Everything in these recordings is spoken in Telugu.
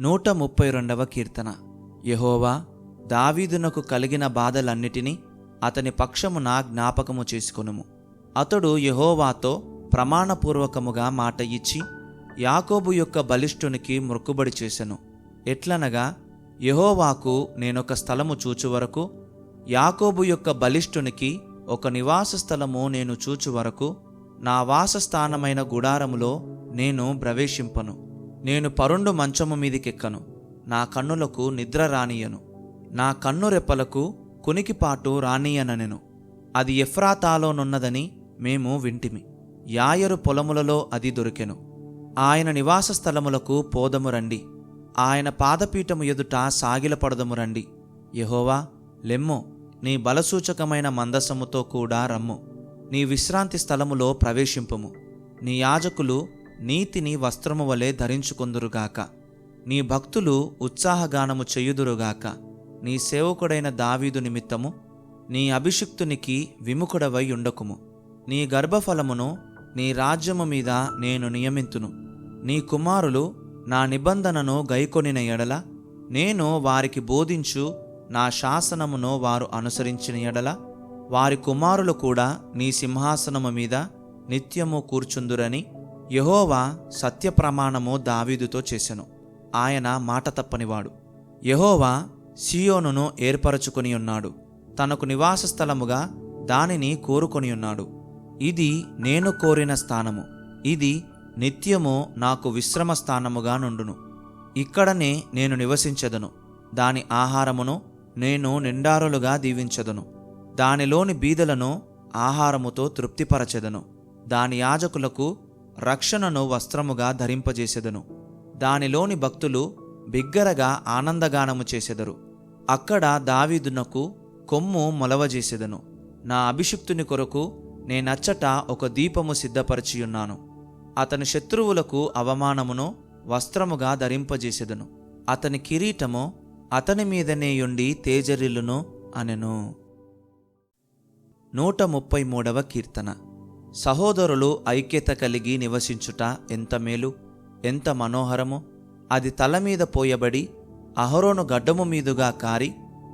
నూట ముప్పై రెండవ కీర్తన. యహోవా దావీదునకు కలిగిన బాధలన్నిటినీ అతని పక్షము నా జ్ఞాపకము చేసుకొనుము. అతడు యహోవాతో ప్రమాణపూర్వకముగా మాట ఇచ్చి యాకోబు యొక్క బలిష్ఠునికి మొక్కుబడి చేసెను. ఎట్లనగా యహోవాకు నేనొక స్థలము చూచు వరకు యాకోబు యొక్క బలిష్ఠునికి ఒక నివాస స్థలము నేను చూచు వరకు నా వాసస్థానమైన గుడారములో నేను ప్రవేశింపను. నేను పరుండు మంచము మీదికెక్కను. నా కన్నులకు నిద్ర రానియను నా కన్ను రెప్పలకు కునికిపాటు రానియననెను అది ఎఫ్రాతాలోనున్నదని మేము వింటిమి. యాయరు పొలములలో అది దొరికెను. ఆయన నివాస స్థలములకు పోదము రండి. ఆయన పాదపీఠము ఎదుట సాగిలపడదము రండి. యహోవా లెమ్ము. నీ బలసూచకమైన మందసముతో కూడా రమ్ము. నీ విశ్రాంతి స్థలములో ప్రవేశింపుము. నీ యాజకులు నీతిని వస్త్రము వలె ధరించుకుందురుగాక. నీ భక్తులు ఉత్సాహగానము చెయ్యుదురుగాక నీ సేవకుడైన దావీదు నిమిత్తము నీ అభిషిక్తునికి విముఖుడవై ఉండకుము. నీ గర్భఫలమును నీ రాజ్యము మీద నేను నియమింతును. నీ కుమారులు నా నిబంధనను గైకొనిన ఎడల నేను వారికి బోధించు నా శాసనమును వారు అనుసరించిన ఎడల వారి కుమారులు కూడా నీ సింహాసనము మీద నిత్యము కూర్చుందురని యహోవా సత్యప్రమాణము దావీదుతో చేసెను. ఆయన మాట తప్పనివాడు. యహోవా సియోనును ఏర్పరచుకొని ఉన్నాడు. తనకు నివాస స్థలముగా దానిని కోరుకొని ఉన్నాడు. ఇది నేను కోరిన స్థానము. ఇది నిత్యము నాకు విశ్రమ స్థానముగా నుండును. ఇక్కడనే నేను నివసించెదను. దాని ఆహారమును నేను నిండారులుగా దీవించెదను. దానిలోని బీదలను ఆహారముతో తృప్తిపరచెదను. దాని యాజకులకు రక్షణను వస్త్రముగా ధరింపజేసెదను. దానిలోని భక్తులు బిగ్గరగా ఆనందగానము చేసెదరు. అక్కడ దావీదునకు కొమ్ము మొలవజేసెదను. నా అభిషిక్తుని కొరకు నేనచ్చట ఒక దీపము సిద్ధపరిచియున్నాను. అతని శత్రువులకు అవమానమును వస్త్రముగా ధరింపజేసెదను. అతని కిరీటము అతని మీదనేయుండి తేజరిల్లును అనెను. నూట ముప్పై మూడవ కీర్తన. సహోదరులు ఐక్యత కలిగి నివసించుట ఎంత మేలు ఎంత మనోహరము. అది తల మీద పోయబడి అహరోను గడ్డము మీదుగా కారి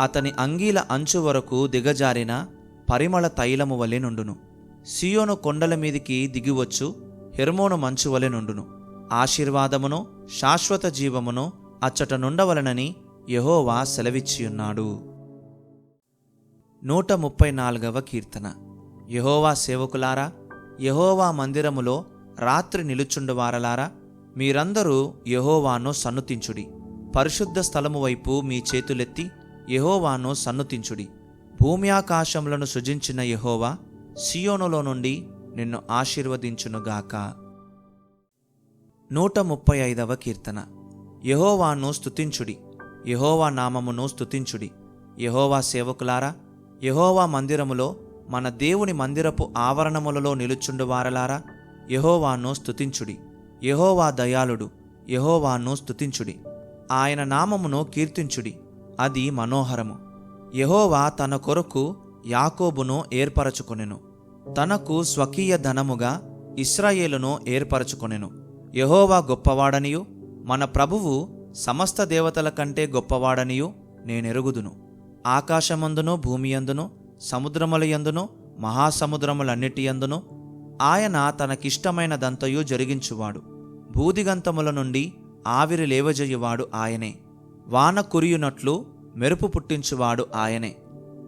అతని అంగీల అంచు వరకు దిగజారిన పరిమళ తైలము వలె నుండును. సియోను కొండల మీదికి దిగివచ్చు హెర్మోను మంచు వలె నుండును. ఆశీర్వాదమును శాశ్వత జీవమును అచ్చట నుండవలనని యహోవా సెలవిచ్చియున్నాడు. నూట ముప్పై నాలుగవ కీర్తన. యహోవా సేవకులారా యహోవా మందిరములో రాత్రి నిలుచుండు వారలారా మీరందరూ యహోవాను సన్నుతించుడి. పరిశుద్ధ స్థలము వైపు మీ చేతులెత్తి యహోవాను సన్నుతించుడి. భూమి ఆకాశములను సృజించిన యహోవా సియోనులో నుండి నిన్ను ఆశీర్వదించునుగాక. నూట ముప్పై ఐదవ కీర్తన. యహోవాను స్తుతించుడి. యహోవా నామమును స్తుతించుడి. యహోవా సేవకులారా యహోవా మందిరములో మన దేవుని మందిరపు ఆవరణములలో నిలుచుండు వారలారా యహోవాను స్తుతించుడి. యహోవా దయాళుడు యహోవాను స్తుతించుడి. ఆయన నామమును కీర్తించుడి అది మనోహరము. యహోవా తన కొరకు యాకోబును ఏర్పరచుకొనెను. తనకు స్వకీయ ధనముగా ఇస్రాయేలును ఏర్పరచుకొనెను. యహోవా గొప్పవాడనియు మన ప్రభువు సమస్త దేవతల కంటే గొప్పవాడనియు నేనెరుగుదును. ఆకాశమందును భూమియందును సముద్రములయందును మహాసముద్రములన్నిటియందును ఆయన తనకిష్టమైనదంతయు జరిగించువాడు. భూదిగంతముల నుండి ఆవిరి లేవజేయువాడు ఆయనే. వాన కురియునట్లు మెరుపు పుట్టించువాడు ఆయనే.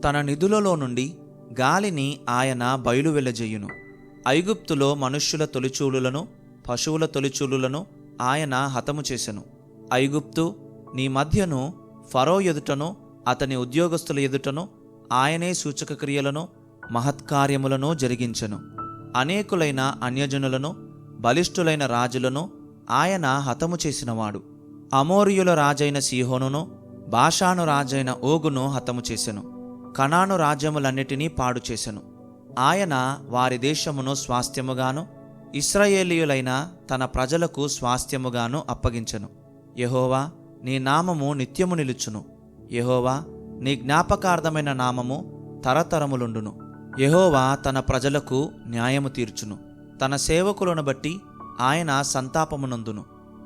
తన నిధులలో నుండి గాలిని ఆయన బయలు వెలజేయును ఐగుప్తులో మనుష్యుల తొలిచూలులను పశువుల తొలిచూలులను ఆయన హతము చేసెను. ఐగుప్తు నీ మధ్యను ఫరో ఎదుటను అతని ఉద్యోగస్తుల ఎదుటను ఆయనే సూచక క్రియలను మహత్కార్యములను జరిగించెను. అనేకులైన అన్యజనులను బలిష్ఠులైన రాజులను ఆయన హతము చేసినవాడు. అమోరియుల రాజైన సీహోనును బాషాను రాజైన ఓగును హతము చేసెను. కణాను రాజ్యములన్నిటినీ పాడు చేసెను. ఆయన వారి దేశమును స్వాస్థ్యముగాను ఇస్రాయేలీయులైన తన ప్రజలకు స్వాస్థ్యముగాను అప్పగించెను. యహోవా నీ నామము నిత్యము నిలుచును. యహోవా నీ జ్ఞాపకార్థమైన నామము తరతరములుండును. యహోవా తన ప్రజలకు న్యాయము తీర్చును. తన సేవకులను బట్టి ఆయన సంతాపమునందును.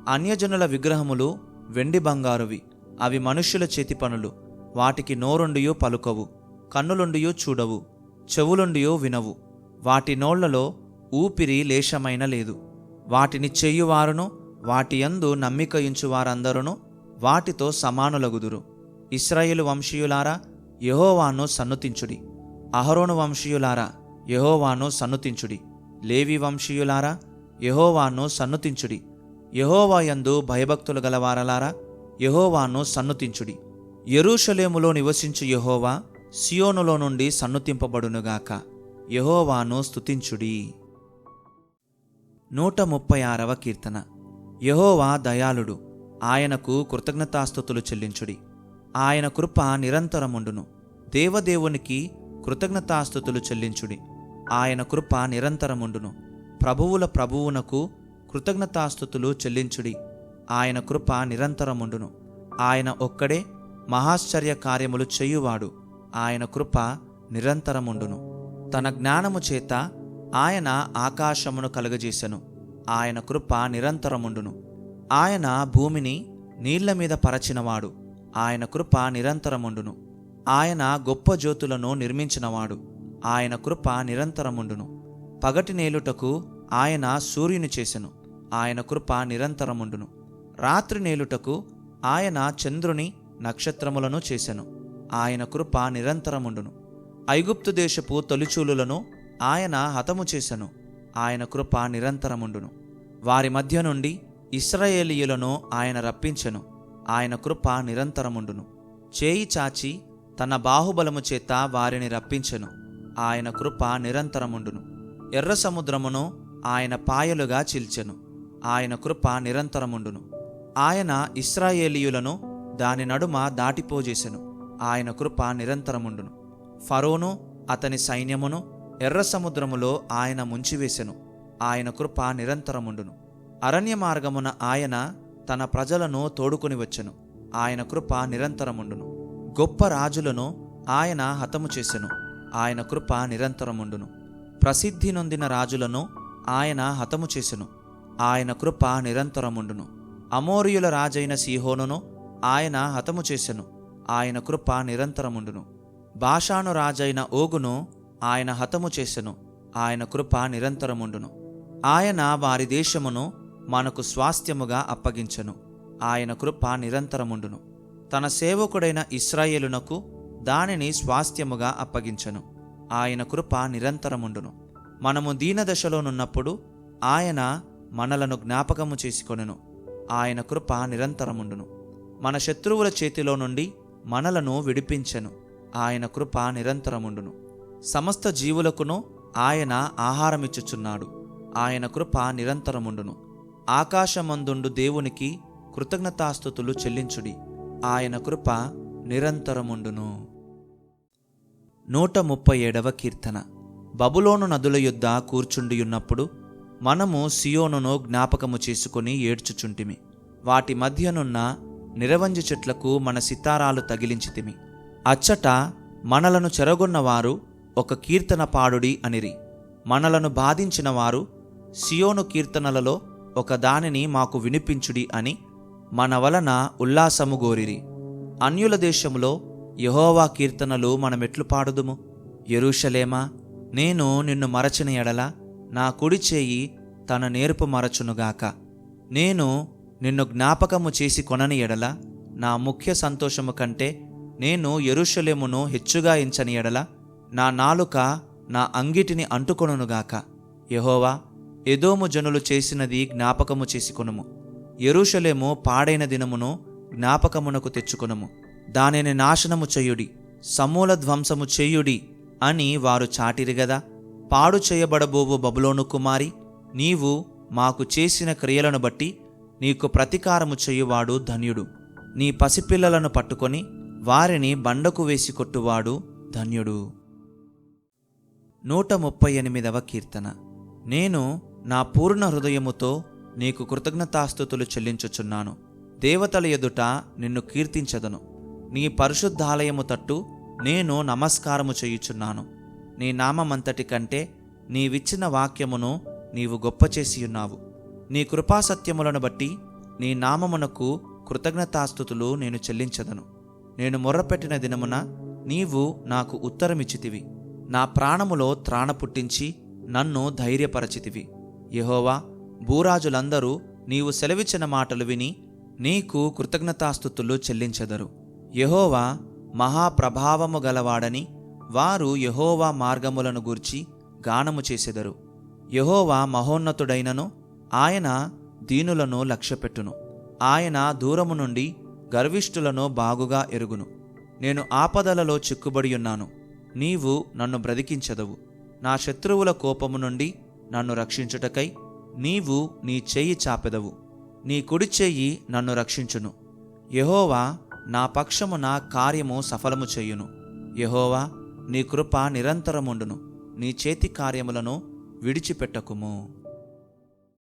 అన్యజనుల విగ్రహములు వెండి బంగారువి. అవి మనుష్యుల చేతి పనులు. వాటికి నోరుండియో పలుకవు. కన్నులుండియో చూడవు. చెవులుండియో వినవు. వాటి నోళ్ళలో ఊపిరి లేశమైన లేదు. వాటిని చెయ్యువారును వాటి యందు నమ్మిక వాటితో సమానులగుదురు. ఇస్రాయేలు వంశీయులారా యహోవాను సన్నుతించుడి. అహరోను వంశీయులారా యహోవాను సన్నుతించుడి. లేవి వంశీయులారా యహోవాను సన్నుతించుడి. యెహోవా యందు భయభక్తులు గలవారలారా యహోవాను సన్నుతించుడి. యెరూషలేములో నివసించు యెహోవా సియోనులో నుండి సన్నుతింపబడునుగాక. యహోవాను స్తుతించుడి. నూట ముప్పై ఆరవ కీర్తన. యహోవా దయాళుడు ఆయనకు కృతజ్ఞతాస్థుతులు చెల్లించుడి. ఆయన కృప నిరంతరముండును. దేవదేవునికి కృతజ్ఞతాస్థుతులు చెల్లించుడి. ఆయన కృప నిరంతరముండును. ప్రభువుల ప్రభువునకు కృతజ్ఞతాస్థుతులు చెల్లించుడి. ఆయన కృప నిరంతరముండును. ఆయన ఒక్కడే మహాశ్చర్య కార్యములు చేయువాడు. ఆయన కృప నిరంతరముండును. తన జ్ఞానము చేత ఆయన ఆకాశమును కలుగజేసెను. ఆయన కృప నిరంతరముండును. ఆయన భూమిని నీళ్ళ మీద పరచినవాడు. ఆయన కృప నిరంతరముండును. ఆయన గొప్ప జ్యోతులను నిర్మించినవాడు. ఆయన కృప నిరంతరముండును. పగటి నేలుటకు ఆయన సూర్యుని చేసెను. ఆయన కృప నిరంతరముండును. రాత్రి నేలుటకు ఆయన చంద్రుని నక్షత్రములను చేసెను. ఆయన కృప నిరంతరముండును. ఐగుప్తు దేశపు తొలిచూలులను ఆయన హతము చేసెను. ఆయన కృప నిరంతరముండును. వారి మధ్య నుండి ఇస్రాయేలీయులను ఆయన రప్పించెను. ఆయన కృప నిరంతరముండును. చేయి చాచి తన బాహుబలము చేత వారిని రప్పించెను. ఆయన కృప నిరంతరముండును. ఎర్ర సముద్రమును ఆయన పాయలుగా చిల్చెను. ఆయన కృప నిరంతరముండును. ఆయన ఇస్రాయేలీయులను దాని నడుమ దాటిపోజేసెను. ఆయన కృప నిరంతరముండును. ఫరోను అతని సైన్యమును ఎర్ర సముద్రములో ఆయన ముంచివేసెను. ఆయన కృప నిరంతరముండును. అరణ్య మార్గమున ఆయన తన ప్రజలను తోడుకొని వచ్చెను. ఆయన కృప నిరంతరముండును. గొప్ప రాజులను ఆయన హతము చేసెను. ఆయన కృప నిరంతరముండును. ప్రసిద్ధి నొందిన రాజులను ఆయన హతము చేసెను. ఆయన కృప నిరంతరముండును. అమోరియుల రాజైన సీహోనును ఆయన హతము చేసెను. ఆయన కృప నిరంతరముండును. భాషాను రాజైన ఓగును ఆయన హతము చేసెను. ఆయన కృప నిరంతరముండును. ఆయన వారి దేశమును మనకు స్వాస్థ్యముగా అప్పగించెను. ఆయన కృప నిరంతరముండును. తన సేవకుడైన ఇస్రాయేలునకు దానిని స్వాస్థ్యముగా అప్పగించెను. ఆయన కృప నిరంతరముండును. మనము దీనదశలోనున్నప్పుడు ఆయన మనలను జ్ఞాపకము చేసుకొనును. ఆయన కృప నిరంతరముండును. మన శత్రువుల చేతిలో నుండి మనలను విడిపించెను. ఆయన కృప నిరంతరముండును. సమస్త జీవులకును ఆయన ఆహారమిచ్చుచున్నాడు. ఆయన కృప నిరంతరముండును. ఆకాశమందుండు దేవునికి కృతజ్ఞతాస్థుతులు చెల్లించుడి. ఆయన కృప నిరంతరముండును. నూట ముప్పై ఏడవ కీర్తన. బబులోను నదుల యొద్ద కూర్చుండియున్నప్పుడు మనము సియోనును జ్ఞాపకము చేసుకుని ఏడ్చుచుంటిమి. వాటి మధ్యనున్న నిరవంజి చెట్లకు మన సితారాలు తగిలించితిమి. అచ్చట మనలను చెరగొన్నవారు ఒక కీర్తన పాడుడి అనిరి. మనలను బాధించినవారు సియోను కీర్తనలలో ఒక దానిని మాకు వినిపించుడి అని మన వలన ఉల్లాసము గోరిరి. అన్యుల దేశములో యహోవా కీర్తనలు మనమెట్లు పాడుదుము. ఎరుషలేమా నేను నిన్ను మరచిన ఎడల నా కుడి చేయి తన నేర్పు మరచునుగాక నేను నిన్ను జ్ఞాపకము చేసి కొనని ఎడల నా ముఖ్య సంతోషము కంటే నేను ఎరుషలేమును హెచ్చుగా ఎంచని ఎడల నా నాలుక నా అంగిటిని అంటుకొనుగాక యహోవా ఎదోము జనులు చేసినది జ్ఞాపకము చేసుకొనుము. ఎరుషలేము పాడైన దినమును జ్ఞాపకమునకు తెచ్చుకొనుము. దానిని నాశనము చెయ్యుడి సమూల ధ్వంసము చెయ్యుడి అని వారు చాటిరి గదా. పాడు చేయబడబోవు బబులోను కుమారి నీవు మాకు చేసిన క్రియలను బట్టి నీకు ప్రతీకారము చెయ్యువాడు ధన్యుడు. నీ పసిపిల్లలను పట్టుకొని వారిని బండకు వేసి కొట్టువాడు ధన్యుడు. నూట ముప్పై ఎనిమిదవ కీర్తన. నేను నా పూర్ణ హృదయముతో నీకు కృతజ్ఞతాస్థుతులు చెల్లించుచున్నాను. దేవతల ఎదుట నిన్ను కీర్తించదను. నీ పరిశుద్ధాలయము తట్టు నేను నమస్కారము చేయుచున్నాను. నీ నామమంతటి కంటే నీవిచ్చిన వాక్యమును నీవు గొప్ప చేసియున్నావు. నీ కృపాసత్యములను బట్టి నీ నామమునకు కృతజ్ఞతాస్థుతులు నేను చెల్లించదను. నేను మొర్రపెట్టిన దినమున నీవు నాకు ఉత్తరమిచ్చితివి. నా ప్రాణములో త్రాణ పుట్టించి నన్ను ధైర్యపరచితివి. యహోవా భూరాజులందరూ నీవు సెలవిచ్చిన మాటలు విని నీకు కృతజ్ఞతాస్థుతులు చెల్లించెదరు. యహోవా మహాప్రభావము గలవాడని వారు యహోవా మార్గములను గూర్చి గానము చేసెదరు. యహోవా మహోన్నతుడైనను ఆయన దీనులను లక్ష్యపెట్టును. ఆయన దూరము నుండి గర్విష్ఠులను బాగుగా ఎరుగును. నేను ఆపదలలో చిక్కుబడి ఉన్నాను. నీవు నన్ను బ్రతికించదవు. నా శత్రువుల కోపము నుండి నన్ను రక్షించుటకై నీవు నీ చెయ్యి చాపెదవు. నీ కుడి చెయ్యి నన్ను రక్షించును. యహోవా నా పక్షమున కార్యము సఫలము చెయ్యును యహోవా నీ కృప నిరంతరముండును. నీ చేతి కార్యములను విడిచిపెట్టకుము.